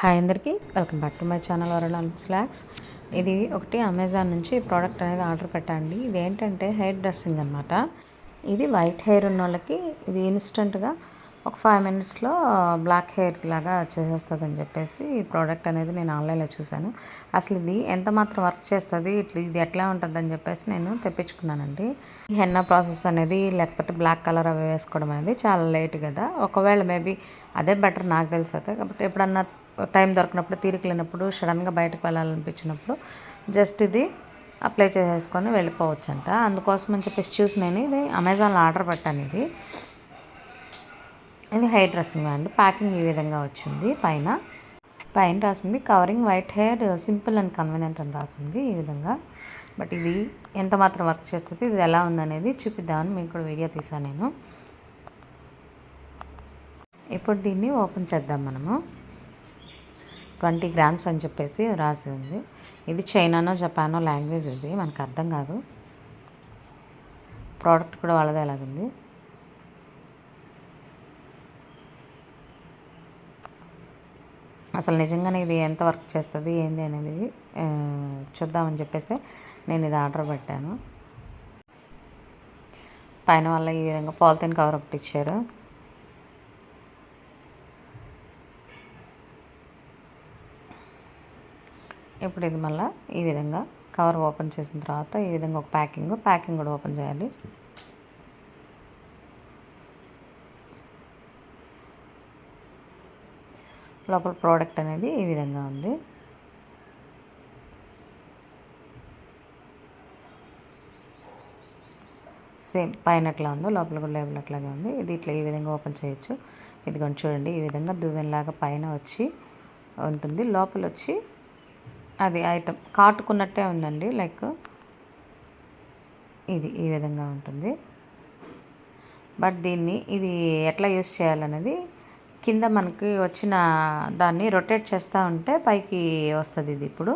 Hi అందరికీ. Welcome back to my channel world slacks. ఇది ఒకటి అమెజాన్ నుంచి ప్రోడక్ట్ అనేది ఆర్డర్ పెట్టండి ఇది ఏంటంటే హెయిర్ డ్రెస్సింగ్ అనమాట ఇది వైట్ హెయిర్ ఉన్న వాళ్ళకి ఇది ఇన్స్టెంట్గా ఒక ఫైవ్ మినిట్స్లో బ్లాక్ హెయిర్ లాగా చేసేస్తుంది అని చెప్పేసి ఈ ప్రోడక్ట్ అనేది నేను ఆన్లైన్లో చూశాను. అసలు ఇది ఎంత మాత్రం వర్క్ చేస్తుంది? ఇట్లా ఇది ఎట్లా ఉంటుంది అని చెప్పేసి నేను తెప్పించుకున్నానండి. ఈ హెన్నా ప్రాసెస్ అనేది లేకపోతే బ్లాక్ కలర్ అవి వేసుకోవడం అనేది చాలా లేట్ కదా. ఒకవేళ మేబీ అదే బెటర్ నాకు తెలుసు అయితే. కాబట్టి ఎప్పుడన్నా టైం దొరికినప్పుడు తీరిక లేనప్పుడు సడన్గా బయటకు వెళ్ళాలనిపించినప్పుడు జస్ట్ ఇది అప్లై చేసేసుకొని వెళ్ళిపోవచ్చు అంట అందుకోసం అని చెప్పేసి చూసి నేను ఇది అమెజాన్లో ఆర్డర్ పెట్టాను ఇది. ఇది హెయిర్ డ్రెస్సింగ్ అండి ప్యాకింగ్ ఈ విధంగా వచ్చింది పైన. పైన రాసింది covering white hair simple and convenient అని రాసింది ఈ విధంగా. బట్ ఇది ఎంత మాత్రం వర్క్ చేస్తుంది ఇది ఎలా ఉందనేది చూపిద్దామని మీకు కూడా వీడియో తీసాను నేను. ఇప్పుడు దీన్ని ఓపెన్ చేద్దాం మనము. ట్వంటీ గ్రామ్స్ అని చెప్పేసి రాసి ఉంది. ఇది చైనానో జపానో లాంగ్వేజ్ ఇది మనకు అర్థం కాదు. ప్రోడక్ట్ కూడా వాళ్ళదే ఎలాగుంది అసలు నిజంగానే ఇది ఎంత వర్క్ చేస్తుంది ఏంది అనేది చూద్దామని చెప్పేసి నేను ఇది ఆర్డర్ పెట్టాను. పైన వల్ల ఈ విధంగా పాలిథిన్ కవర్ ఒకటి ఇచ్చారు. ఇప్పుడు ఇది మళ్ళీ ఈ విధంగా కవర్ ఓపెన్ చేసిన తర్వాత ఈ విధంగా ఒక ప్యాకింగ్ ప్యాకింగ్ కూడా ఓపెన్ చేయాలి. లోపల ప్రోడక్ట్ అనేది ఈ విధంగా ఉంది. సేమ్ పైన ఎట్లా ఉందో లోపల కూడా లేబుల్ అట్లాగే ఉంది. ఇది ఇట్లా ఈ విధంగా ఓపెన్ చేయొచ్చు. ఇది కొంచెం చూడండి ఈ విధంగా దువ్వెనలాగా పైన వచ్చి ఉంటుంది. లోపల వచ్చి అది ఐటమ్ కాటుకున్నట్టే ఉందండి లైక్ ఇది ఈ విధంగా ఉంటుంది. బట్ దీన్ని ఇది ఎట్లా యూస్ చేయాలనేది కింద మనకి వచ్చిన దాన్ని రొటేట్ చేస్తూ ఉంటే పైకి వస్తుంది ఇది ఇప్పుడు.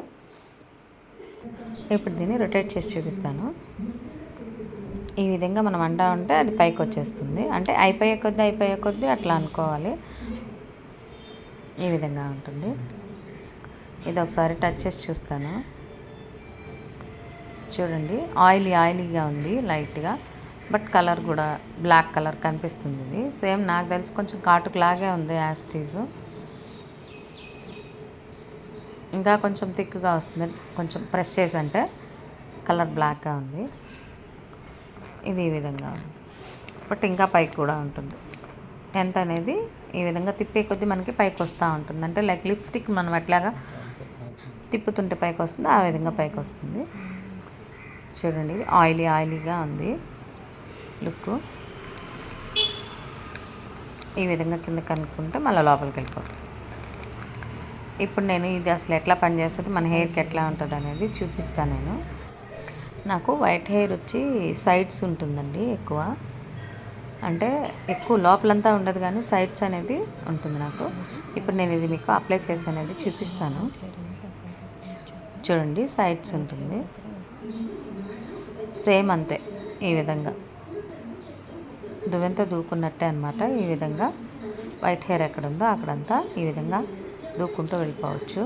ఇప్పుడు దీన్ని రొటేట్ చేసి చూపిస్తాను. ఈ విధంగా మనం అంటా ఉంటే అది పైకి వచ్చేస్తుంది. అంటే అయిపోయే కొద్దీ అయిపోయే కొద్దీ అట్లా అనుకోవాలి. ఈ విధంగా ఉంటుంది. ఇది ఒకసారి టచ్ చేసి చూస్తాను. చూడండి ఆయిలీ ఆయిలీగా ఉంది లైట్గా బట్ కలర్ కూడా బ్లాక్ కలర్ కనిపిస్తుంది ఇది. సేమ్ నాకు తెలిసి కొంచెం కాటుకులాగే ఉంది యాస్టీజు. ఇంకా కొంచెం థిక్గా వస్తుంది. కొంచెం ప్రెస్ చేసి అంటే కలర్ బ్లాక్గా ఉంది. ఇది ఈ విధంగా ఉంది. బట్ ఇంకా పైకి కూడా ఉంటుంది. ఎంత అనేది ఈ విధంగా తిప్పే కొద్దీ మనకి పైకి వస్తూ ఉంటుంది. అంటే లైక్ లిప్స్టిక్ మనం ఎట్లాగా తిప్పుతుంటే పైకి వస్తుంది ఆ విధంగా పైకి వస్తుంది చూడండి ఇది ఆయిలీ ఆయిలీగా ఉంది. లుక్ ఈ విధంగా కింద కనుక్కుంటే మళ్ళీ లోపలికి వెళ్ళిపోతుంది. ఇప్పుడు నేను ఇది అసలు ఎట్లా పనిచేస్తుంది మన హెయిర్కి ఎట్లా ఉంటుంది అనేది చూపిస్తాను నేను. నాకు వైట్ హెయిర్ వచ్చి సైడ్స్ ఉంటుందండి ఎక్కువ. అంటే ఎక్కువ లోపలంతా ఉండదు కానీ సైడ్స్ అనేది ఉంటుంది నాకు. ఇప్పుడు నేను ఇది మీకు అప్లై చేసి అనేది చూపిస్తాను. చూడండి సైడ్స్ ఉంటుంది. సేమ్ అంతే ఈ విధంగా. దువ్వెంతో దూకున్నట్టే అనమాట ఈ విధంగా. వైట్ హెయిర్ ఎక్కడ ఉందో అక్కడంతా ఈ విధంగా దూక్కుంటూ వెళ్ళిపోవచ్చు.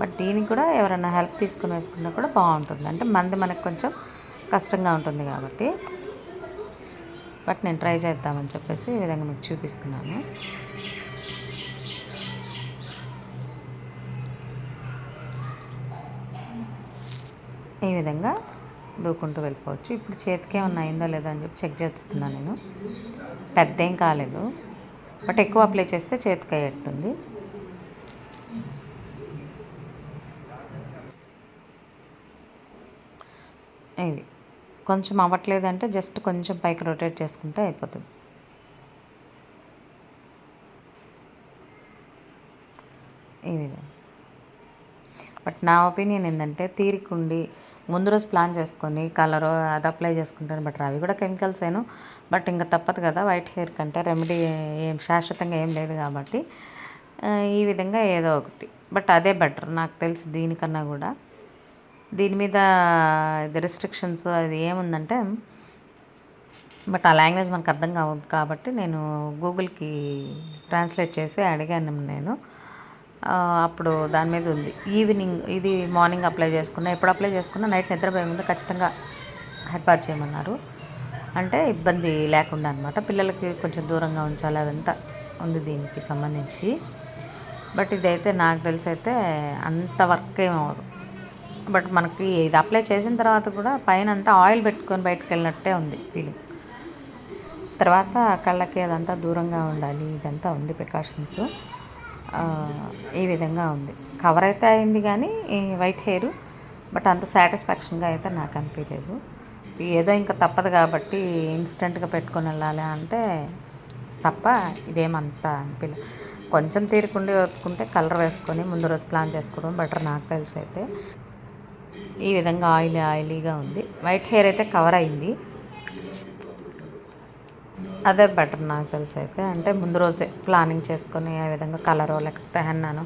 బట్ దీనికి కూడా ఎవరైనా హెల్ప్ తీసుకుని వేసుకున్నా కూడా బాగుంటుంది. అంటే మంది మనకు కొంచెం కష్టంగా ఉంటుంది కాబట్టి. బట్ నేను ట్రై చేద్దామని చెప్పేసి ఈ విధంగా మీకు చూపిస్తున్నాను. ఈ విధంగా దూకుంటూ వెళ్ళిపోవచ్చు. ఇప్పుడు చేతికి ఏమన్నా అయిందో లేదో అని చెప్పి చెక్ చేస్తున్నాను నేను. పెద్ద ఏం కాలేదు. బట్ ఎక్కువ అప్లై చేస్తే చేతికి అయ్యేట్టుంది. ఇది. కొంచెం అవ్వట్లేదంటే జస్ట్ కొంచెం పైకి రొటేట్ చేసుకుంటే అయిపోతుంది. ఈ విధంగా. బట్ నా ఒపీనియన్ ఏంటంటే తీరికుండి ముందు రోజు ప్లాన్ చేసుకొని కలరు అది అప్లై చేసుకుంటాను. బట్ అవి కూడా కెమికల్స్ ఏను. బట్ ఇంకా తప్పదు కదా వైట్ హెయిర్ కంటే రెమెడీ ఏం శాశ్వతంగా ఏం లేదు కాబట్టి ఈ విధంగా ఏదో ఒకటి. బట్ అదే బెటర్ నాకు తెలిసి దీనికన్నా కూడా. దీని మీద ఇది రిస్ట్రిక్షన్స్ అది ఏముందంటే బట్ ఆ లాంగ్వేజ్ మనకు అర్థం కావద్దు కాబట్టి నేను గూగుల్కి ట్రాన్స్లేట్ చేసి అడిగాను నేను. అప్పుడు దాని మీద ఉంది. ఈవినింగ్ ఇది మార్నింగ్ అప్లై చేసుకున్నా ఎప్పుడు అప్లై చేసుకున్నా నైట్ నిద్రపోయే ముందు ఖచ్చితంగా ఏర్పాటు చేయమన్నారు. అంటే ఇబ్బంది లేకుండా అనమాట పిల్లలకి కొంచెం దూరంగా ఉంచాలి అదంతా ఉంది దీనికి సంబంధించి. బట్ ఇదైతే నాకు తెలిసి అయితే అంత వర్క్ ఏమవదు బట్ మనకి ఇది అప్లై చేసిన తర్వాత కూడా పైన అంతా ఆయిల్ పెట్టుకొని బయటకు వెళ్ళినట్టే ఉంది ఫీలింగ్ తర్వాత కళ్ళకి అదంతా దూరంగా ఉండాలి ఇదంతా ఉంది ప్రికాషన్స్ ఈ విధంగా ఉంది. కవర్ అయితే అయింది కానీ ఈ వైట్ హెయిర్ బట్ అంత సాటిస్ఫాక్షన్గా అయితే నాకు అనిపించలేదు. ఏదో ఇంకా తప్పదు కాబట్టి ఇన్స్టెంట్గా పెట్టుకొని వెళ్ళాలి అంటే తప్ప ఇదేమంత అనిపించలేదు కొంచెం తీరుకుండి ఒప్పుకుంటే కలర్ వేసుకొని ముందు రోజు ప్లాన్ చేసుకోవడం బెటర్ నాకు తెలిసి అయితే. ఈ విధంగా ఆయిలీ ఆయిలీగా ఉంది. వైట్ హెయిర్ అయితే కవర్ అయింది. అదే బెటర్ నాకు తెలిసి అయితే అంటే ముందు రోజే ప్లానింగ్ చేసుకొని ఏ విధంగా కలరో లేకపోతే హెన్నానో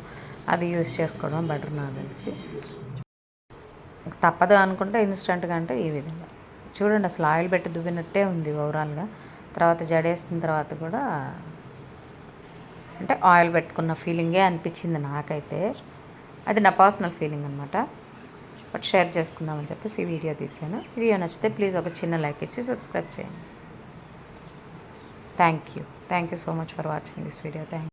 అది యూస్ చేసుకోవడం బెటర్ నాకు తెలిసి. తప్పదు అనుకుంటే ఇన్స్టెంట్గా అంటే ఈ విధంగా. చూడండి అసలు ఆయిల్ పెట్టి దువ్వినట్టే ఉంది ఓవరాల్గా. తర్వాత జడేసిన తర్వాత కూడా అంటే ఆయిల్ పెట్టుకున్న ఫీలింగే అనిపించింది నాకైతే. అది నా పర్సనల్ ఫీలింగ్ అనమాట బట్ షేర్ చేసుకుందామని చెప్పేసి ఈ వీడియో తీసాను. వీడియో నచ్చితే ప్లీజ్ ఒక చిన్న లైక్ ఇచ్చి సబ్స్క్రైబ్ చేయండి. thank you. Thank you so much for watching this video. Thank